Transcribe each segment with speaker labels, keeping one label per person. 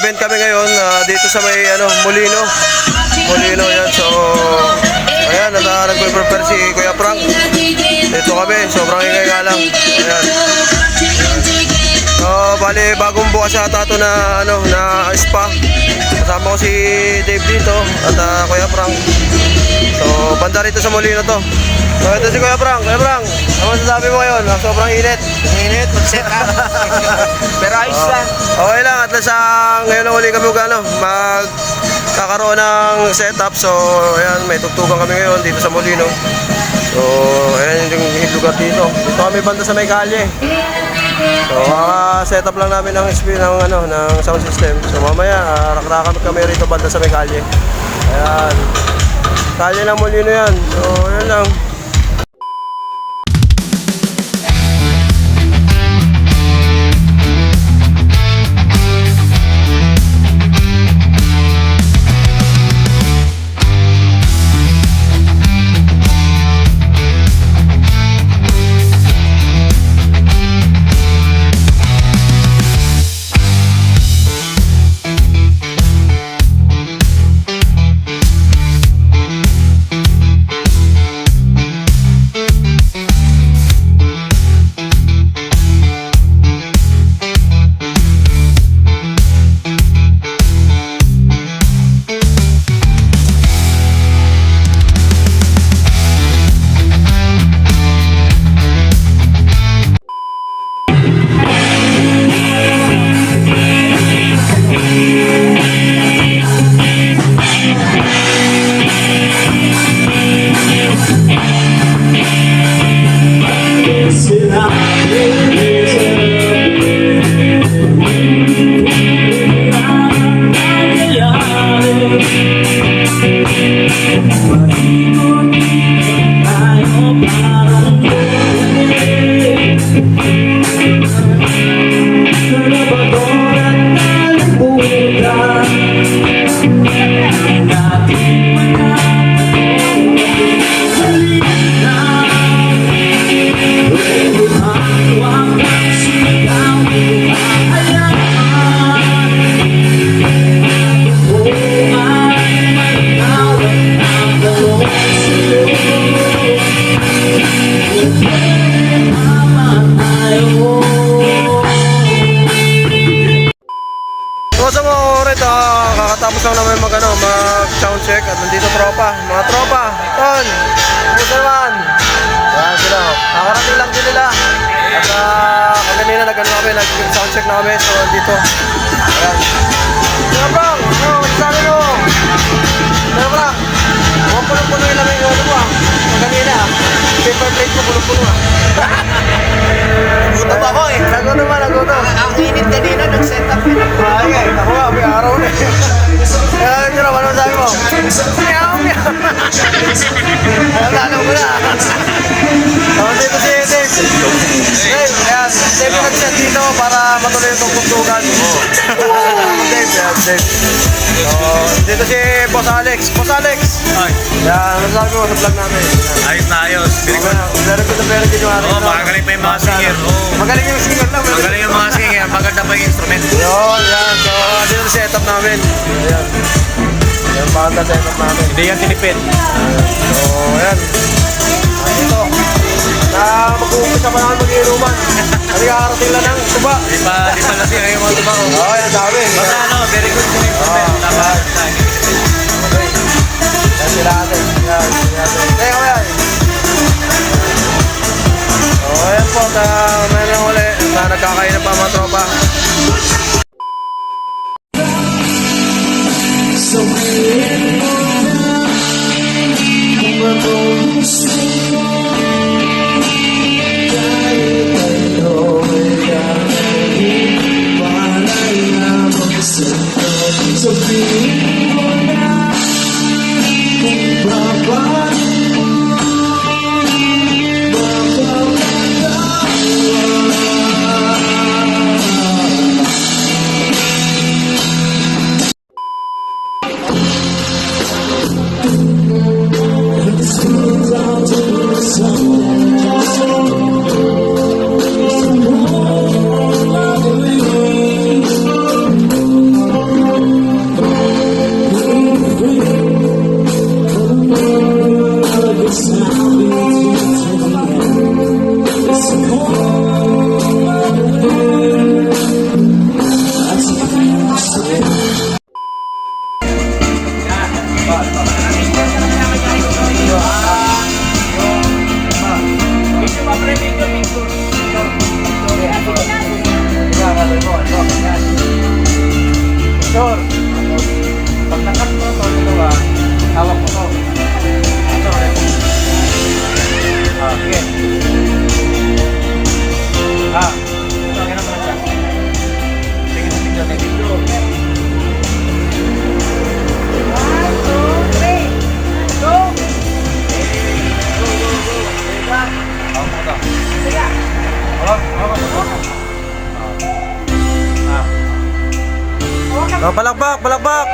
Speaker 1: event kami ngayon ah, dito sa may ano, Molino. Molino yan. So, ayan, nata nagpe-prepare si Kuya Frank. Dito kami, sobrang ingay nga lang. Ayan. So, bali, bagong bukas yata ito na, ano, na spa. Kasama ko si Dave dito at ah, Kuya Frank. So, banda rito sa Molino to. So, ito si Kuya Frank. Kuya Frank, ano masasabi mo ngayon? Ah, Sobrang init.
Speaker 2: Init, mag-set up. Pero ayos lang.
Speaker 1: Okay lang, at least ah, ngayon lang uli kami mag, ano, magkakaroon ng setup. So, ayan, may tugtugan kami ngayon dito sa Molino. So, ayan yung yung lugar dito. Dito kami banda sa may kalye. So, uh, setup lang namin ng SP ng, ano, ng sound system. So, mamaya, uh, rakrakan kami rito banda sa may kalye. Ayan. Kalye ng Molino yan. So, ayan lang. Tropa. Mga tropa, ton, kumusta naman? Yan sila, kakarating lang din nila. At uh, kanina nag ano kami, nag sound check na kami, so dito. Ayan. Kaya bang, ano, sabi mo? Kaya bang, mukhang punong-puno yung lamig ano ah. Yung kanina, paper plate ko punong-puno ah.
Speaker 2: Gutom ako eh.
Speaker 1: Nagutom ba, nagutom?
Speaker 2: Ang init kanina, nag-set up yun.
Speaker 1: Ay, ay, ako nga, may araw na eh. Eh, yun naman, ano sabi mo? Meow, meow. Alam na, alam ko na. Tapos dito si Dave. Dave, ayan, Dave yung nag-set dito para matuloy itong kuntugan. Dave, yan, Dave. So, dito si Boss Alex. Boss Alex.
Speaker 3: Ay,
Speaker 1: Yan, ano sabi mo sa vlog namin?
Speaker 3: ayos na ayos. Very good.
Speaker 1: Very good na very good yung ating.
Speaker 3: Oo, magagaling pa yung mga singer. Oo.
Speaker 1: Magaling yung singer lang.
Speaker 3: Magaling yung mga singer. Maganda pa yung instrument.
Speaker 1: Yun, yan. So, dito yung setup namin. Ayan. Yan, banda setup namin.
Speaker 3: Hindi yan tinipid.
Speaker 1: So, ayan. Ah, mag-uumpisa pa naman mag-iinuman. Kami kakarating lang ng tuba.
Speaker 3: Di pa, di pa lasing ang mga tumao.
Speaker 1: Oo, oh, yan, dami.
Speaker 3: Basta ano, very good yung instrument.
Speaker 1: Oo.
Speaker 3: Dapat na hindi tinipid.
Speaker 1: Okay. Yan sila atin. Yan, yan. Teka mo yan. So, ayan po. Ta, may
Speaker 3: Oh, palakpak, palakpak!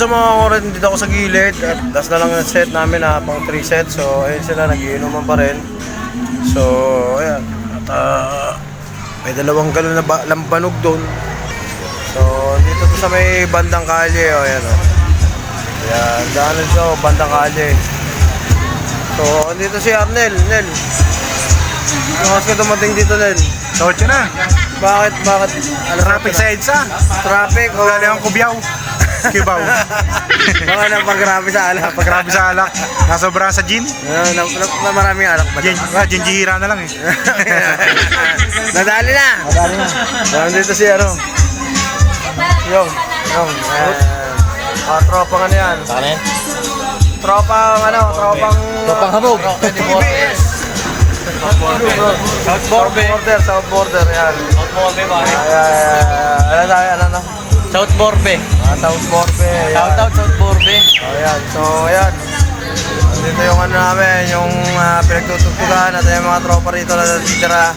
Speaker 3: Sa mga oras dito ako sa gilid at last na lang ang set namin na pang 3 sets. So ayun sila nagiinuman pa rin. So ayan. At ah, may dalawang galon na ba- lambanog doon. So dito to sa may bandang kalye. O ayan o.
Speaker 1: Yan, daan dito, bandang kalye. So, dito si Arnel, Nel. Bukas ka dumating dito, Nel.
Speaker 2: Totoo na.
Speaker 1: Bakit, bakit? Alas
Speaker 2: Traffic sa EDSA.
Speaker 1: Traffic, o
Speaker 2: Gali ang kubyaw. Kibaw.
Speaker 1: Baka na pag-grabe sa alak.
Speaker 2: Paggrabe sa alak. Nasobrahan sa gin.
Speaker 1: Ano, na, na, na maraming alak ba?
Speaker 2: Gin, ah, ginjihira na lang eh.
Speaker 1: Nadali na!
Speaker 2: Madali na.
Speaker 1: Yan dito si ano. Yung, yung. Uh, uh, tropang ano yan.
Speaker 3: Kanin?
Speaker 1: Tropang ano, tropang...
Speaker 3: Tropang habog.
Speaker 1: TBS!
Speaker 3: South
Speaker 1: South border, south border, yan.
Speaker 3: South Borbe, pare.
Speaker 1: Ay, ay, ay, ay, ano tayo, ano, ano?
Speaker 3: South Borbe.
Speaker 1: Ah, south yan.
Speaker 3: Shout out South Borbe.
Speaker 1: Oh, yan. So, ayan. Dito yung ano namin, yung uh, pinagtutugtugan at yung mga tropa rito na natitira.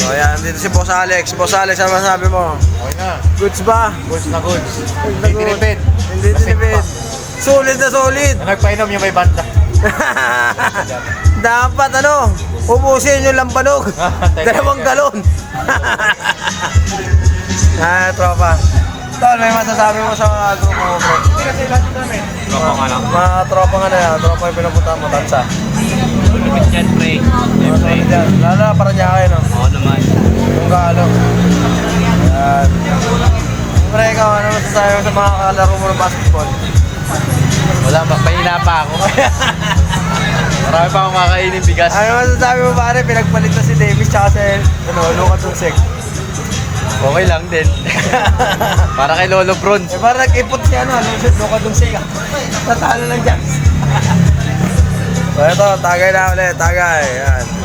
Speaker 1: So, ayan. Dito si Boss Alex. Boss Alex, ano masabi mo?
Speaker 2: Okay na.
Speaker 1: Goods ba?
Speaker 2: Goods na goods.
Speaker 1: Hindi
Speaker 2: tinipid.
Speaker 1: Hindi tinipid. Solid na solid.
Speaker 2: Na nagpainom yung may banda.
Speaker 1: Dapat ano, ubusin yung lambanog.
Speaker 2: Teka.
Speaker 1: Dalawang galon. ah, tropa. Tol, may masasabi mo sa mga grupo mo, bro?
Speaker 3: Tropang ano?
Speaker 1: Mga tropa nga na yan, tropa yung pinapunta mo, tansa.
Speaker 3: Lupit yan, pre.
Speaker 1: Yan. Lalo na para niya kayo, no?
Speaker 3: Oo naman.
Speaker 1: Yung galo. Yan. Pre, ikaw, ano masasabi mo sa mga kalaro mo ng basketball?
Speaker 3: Wala, mahina pa ako. Marami pa akong kakainin bigas.
Speaker 1: Ano masasabi mo pare, pinagpalit na si Davis tsaka si ano, Luka Tunsek.
Speaker 3: Okay lang din. Para kay Lolo Bronze.
Speaker 1: Eh parang nag-ipot si ano, Luka Tunsek ah. Natalo ng Jacks. so ito, tagay na ulit, tagay. Yan.